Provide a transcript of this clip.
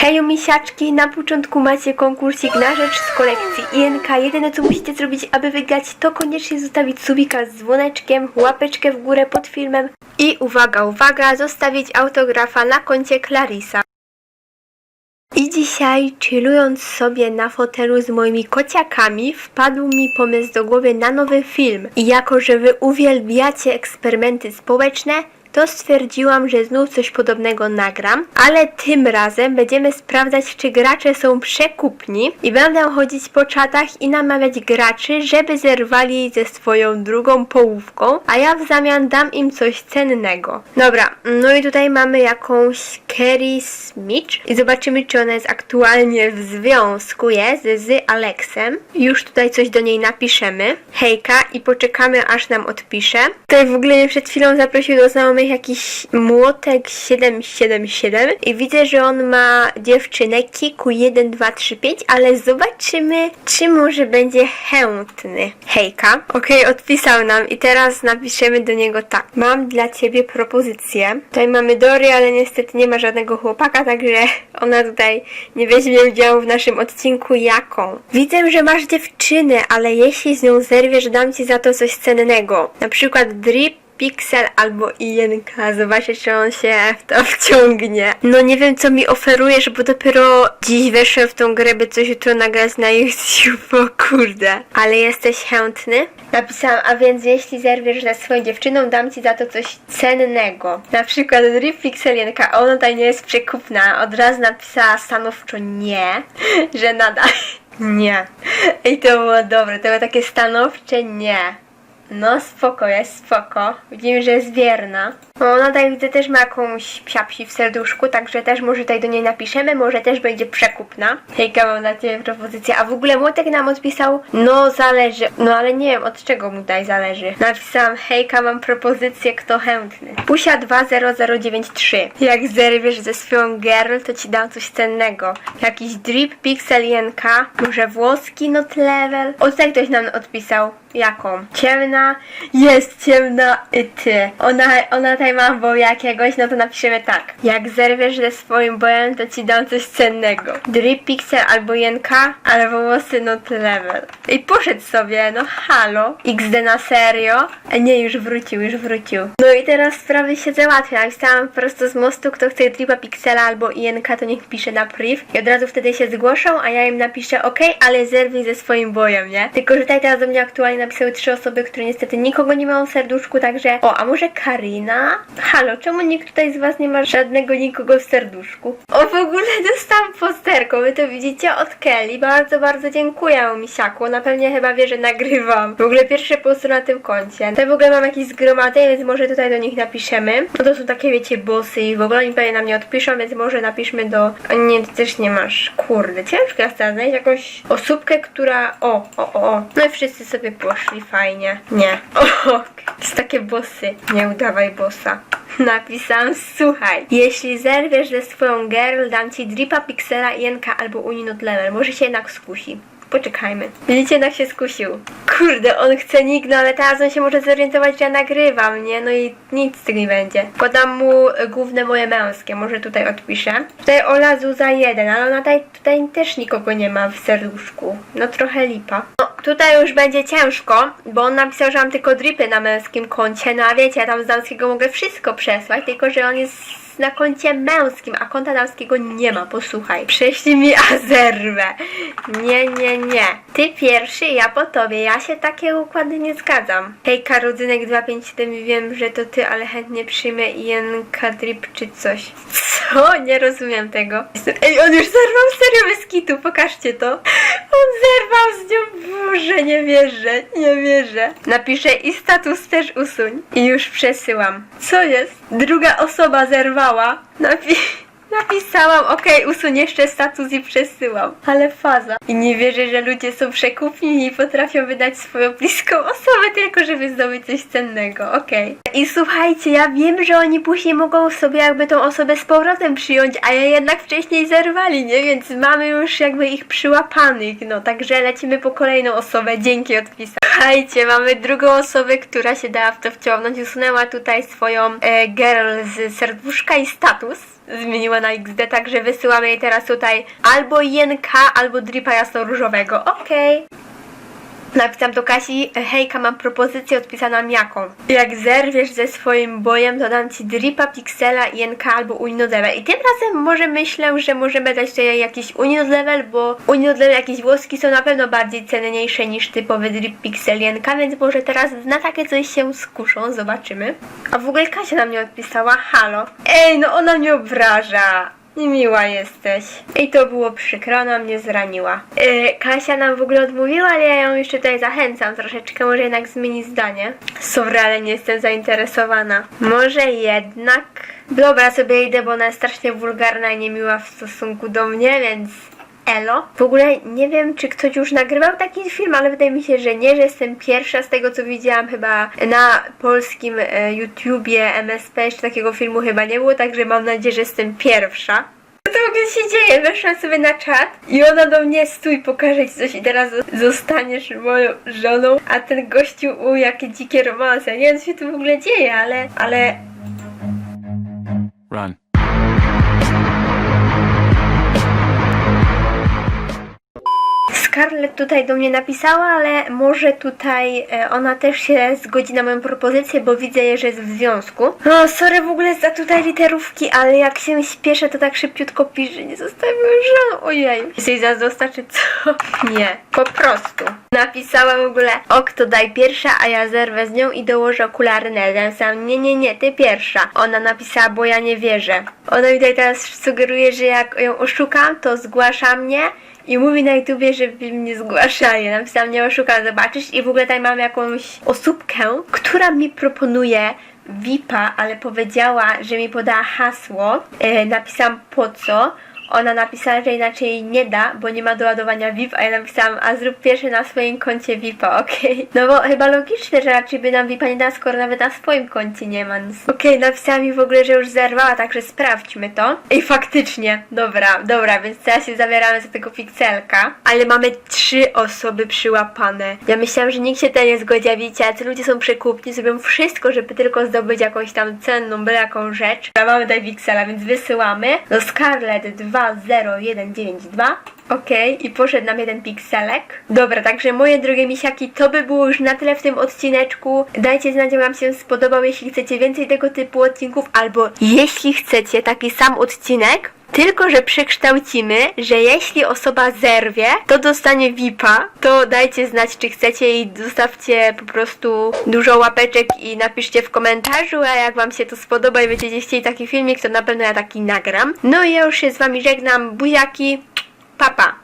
Hejo misiaczki, na początku macie konkursik na rzecz z kolekcji INK. Jedyne co musicie zrobić, aby wygrać to koniecznie zostawić subika z dzwoneczkiem, łapeczkę w górę pod filmem i uwaga, uwaga, zostawić autografa na koncie Clarisa. I dzisiaj, chillując sobie na fotelu z moimi kociakami, wpadł mi pomysł do głowy na nowy film. I jako, że wy uwielbiacie eksperymenty społeczne, to stwierdziłam, że znów coś podobnego nagram, ale tym razem będziemy sprawdzać, czy gracze są przekupni i będę chodzić po czatach i namawiać graczy, żeby zerwali ze swoją drugą połówką, a ja w zamian dam im coś cennego. Dobra, no i tutaj mamy jakąś Kerry Smith i zobaczymy, czy ona jest aktualnie w związku jest z Alexem. Już tutaj coś do niej napiszemy. Hejka i poczekamy, aż nam odpisze. Tutaj w ogóle mnie przed chwilą zaprosił do znajomych jakiś młotek 777 i widzę, że on ma dziewczynę Kiku 1235, ale zobaczymy, czy może będzie chętny. Hejka. Okej, odpisał nam i teraz napiszemy do niego tak. Mam dla ciebie propozycję. Tutaj mamy Dory, ale niestety nie ma żadnego chłopaka, także ona tutaj nie weźmie udziału w naszym odcinku. Jaką? Widzę, że masz dziewczynę, ale jeśli z nią zerwiesz, dam ci za to coś cennego. Na przykład drip Pixel albo Ienka. Zobaczę, czy on się w to wciągnie. No nie wiem, co mi oferujesz, bo dopiero dziś weszłem w tą grę, by coś jutro nagrać na YouTube. Kurde. Ale jesteś chętny? Napisałam, a więc jeśli zerwiesz ze swoją dziewczyną, dam ci za to coś cennego. Na przykład Drip Pixel Jenka, a ona tutaj nie jest przekupna. Od razu napisała stanowczo nie, że nadal nie. I to było dobre, to było takie stanowcze nie. No spoko, jest spoko. Widzimy, że jest wierna. O, ona tutaj widzę też ma jakąś psiapsi w serduszku, także też może tutaj do niej napiszemy, może też będzie przekupna. Hejka, mam na ciebie propozycję. A w ogóle Młotek nam odpisał, no zależy. No ale nie wiem, od czego mu tutaj zależy. Napisałam, hejka, mam propozycję, kto chętny. Pusia 20093. Jak zerwiesz ze swoją girl, to ci dam coś cennego. Jakiś drip pixel jenka, może włoski not level. O, tutaj ktoś nam odpisał. Jaką? Ciemna? Jest ciemna i ty. Ona, ona tutaj ma jakiegoś, no to napiszemy tak. Jak zerwiesz ze swoim bojem, to ci dam coś cennego. Drip Pixel albo Jenka, albo włosy not level. I poszedł sobie, no halo. XD na serio? A nie, już wrócił, już wrócił. No i teraz sprawy się załatwia. Napisałam prosto z mostu, kto chce Dripa Pixela albo Jenka, to niech pisze na priv. I od razu wtedy się zgłoszą, a ja im napiszę ok, ale zerwij ze swoim bojem, nie? Tylko, że tutaj teraz do mnie aktualnie napisały trzy osoby, które niestety nikogo nie mają w serduszku, także... O, a może Karina? Halo, czemu nikt tutaj z was nie ma żadnego nikogo w serduszku? O, w ogóle dostałam posterką, wy to widzicie od Kelly. Bardzo, bardzo dziękuję, misiaku. Ona pewnie chyba wie, że nagrywam. W ogóle pierwsze posty na tym koncie. Tutaj w ogóle mam jakieś zgromadzenie, więc może tutaj do nich napiszemy. No to są takie, wiecie, bossy i w ogóle oni pewnie nam nie odpiszą, więc może napiszmy do... O, nie, ty też nie masz. Kurde, ciężko jest znaleźć jakąś osóbkę, która... O, o, o, o. No i wszyscy sobie poszli, fajnie. Nie. O, jest takie bossy. Nie udawaj bossa. Napisałam, słuchaj, jeśli zerwiesz ze swoją girl, dam ci dripa, pixela, jenka albo uninut level. Może się jednak skusi. Poczekajmy. Widzicie, jednak się skusił. Kurde, on chce nick, no ale teraz on się może zorientować, że ja nagrywam, nie? No i nic z tego nie będzie. Podam mu główne moje męskie, może tutaj odpiszę. Tutaj Ola Zuza 1, ale ona tutaj, tutaj też nikogo nie ma w serduszku. No trochę lipa. No, tutaj już będzie ciężko, bo on napisał, że mam tylko dripy na męskim koncie, no a wiecie, ja tam z damskiego mogę wszystko przesłać, tylko że on jest na koncie męskim, a konta damskiego nie ma, posłuchaj. Prześlij mi azerwę. Nie, nie, nie. Ty pierwszy, ja po tobie. Ja się takie układy nie zgadzam. Hejka, rodzynek 257, wiem, że to ty, ale chętnie przyjmę Ienka Drip czy coś. Co? Nie rozumiem tego. Ej, on już zerwał serio bez kitu, pokażcie to. Zerwał z nią, Boże, nie wierzę, nie wierzę. Napiszę i status też usuń. I już przesyłam. Co jest? Druga osoba zerwała. Napi napisałam, okej, usuń jeszcze status i przesyłam. Ale faza. I nie wierzę, że ludzie są przekupni i potrafią wydać swoją bliską osobę tylko, żeby zdobyć coś cennego. Okej. I słuchajcie, ja wiem, że oni później mogą sobie jakby tą osobę z powrotem przyjąć, a ja jednak wcześniej zerwali, nie? Więc mamy już jakby ich przyłapanych. No, także lecimy po kolejną osobę. Dzięki odpisom. Słuchajcie, mamy drugą osobę, która się dała w to wciągnąć. Usunęła tutaj swoją e, girl z serduszka i status. Zmieniła na XD, także wysyłamy jej teraz tutaj albo Jenka, albo Dripa jasno-różowego. Okej. Napisam do Kasi, hejka, mam propozycję odpisaną jaką. Jak zerwiesz ze swoim bojem, to dam ci dripa, pixela, jenka albo uninod level. I tym razem może myślę, że możemy dać tutaj jakiś uninod level, bo uninod level jakieś włoski są na pewno bardziej cenniejsze niż typowy drip, pixel, jenka, więc może teraz na takie coś się skuszą, zobaczymy. A w ogóle Kasia na mnie odpisała, halo. Ej, no ona mnie obraża. Niemiła jesteś. I to było przykro, ona mnie zraniła. Yy, Kasia nam w ogóle odmówiła, ale ja ją jeszcze tutaj zachęcam troszeczkę, może jednak zmieni zdanie. Sorry, ale nie jestem zainteresowana. Może jednak... Dobra, sobie idę, bo ona jest strasznie wulgarna i niemiła w stosunku do mnie, więc... Elo. W ogóle nie wiem, czy ktoś już nagrywał taki film, ale wydaje mi się, że nie, że jestem pierwsza z tego, co widziałam chyba na polskim e, YouTubie MSP, jeszcze takiego filmu chyba nie było, także mam nadzieję, że jestem pierwsza. Co to w ogóle się dzieje? Weszłam sobie na czat i ona do mnie stój, pokażę ci coś i teraz zostaniesz moją żoną, a ten gościu, u jakie dzikie romanse. Nie wiem, co się tu w ogóle dzieje, ale, ale Run. Scarlett tutaj do mnie napisała, ale może tutaj e, ona też się zgodzi na moją propozycję, bo widzę, że jest w związku. No, sorry w ogóle za tutaj literówki, ale jak się śpieszę, to tak szybciutko piszę, nie zostawię żoną. Ojej. Jesteś zazdrosna, czy co? Nie, po prostu. Napisała w ogóle, ok, to daj pierwsza, a ja zerwę z nią i dołożę okulary Nelem. Sam, nie, nie, nie, ty pierwsza. Ona napisała, bo ja nie wierzę. Ona mi tutaj teraz sugeruje, że jak ją oszukam, to zgłasza mnie i mówi na YouTubie, że mnie zgłaszają. Napisałam, nie oszukam, zobaczysz. I w ogóle tutaj mam jakąś osóbkę, która mi proponuje VIPa, ale powiedziała, że mi podała hasło. E, napisałam po co. Ona napisała, że inaczej jej nie da, bo nie ma doładowania VIP, a ja napisałam, a zrób pierwszy na swoim koncie VIPa, okej. Okay? No bo chyba logiczne, że raczej by nam VIPa nie dała, skoro nawet na swoim koncie nie ma nic. Okej, okay, napisała mi w ogóle, że już zerwała, także sprawdźmy to. I faktycznie, dobra, dobra, więc teraz się zabieramy za tego pikselka. Ale mamy trzy osoby przyłapane. Ja myślałam, że nikt się tutaj nie zgodzi, a wiecie, a ci ludzie są przekupni, zrobią wszystko, żeby tylko zdobyć jakąś tam cenną, byle jaką rzecz. Ja mamy tutaj piksela, więc wysyłamy. No Scarlet 2 200192. Okej, okay, i poszedł nam jeden pikselek. Dobra, także moje drogie misiaki, to by było już na tyle w tym odcineczku. Dajcie znać, jak Wam się spodobał, jeśli chcecie więcej tego typu odcinków, albo jeśli chcecie taki sam odcinek, tylko, że przekształcimy, że jeśli osoba zerwie, to dostanie VIPa, to dajcie znać, czy chcecie i zostawcie po prostu dużo łapeczek i napiszcie w komentarzu, a jak wam się to spodoba i będziecie chcieli taki filmik, to na pewno ja taki nagram. No i ja już się z wami żegnam, buziaki, papa!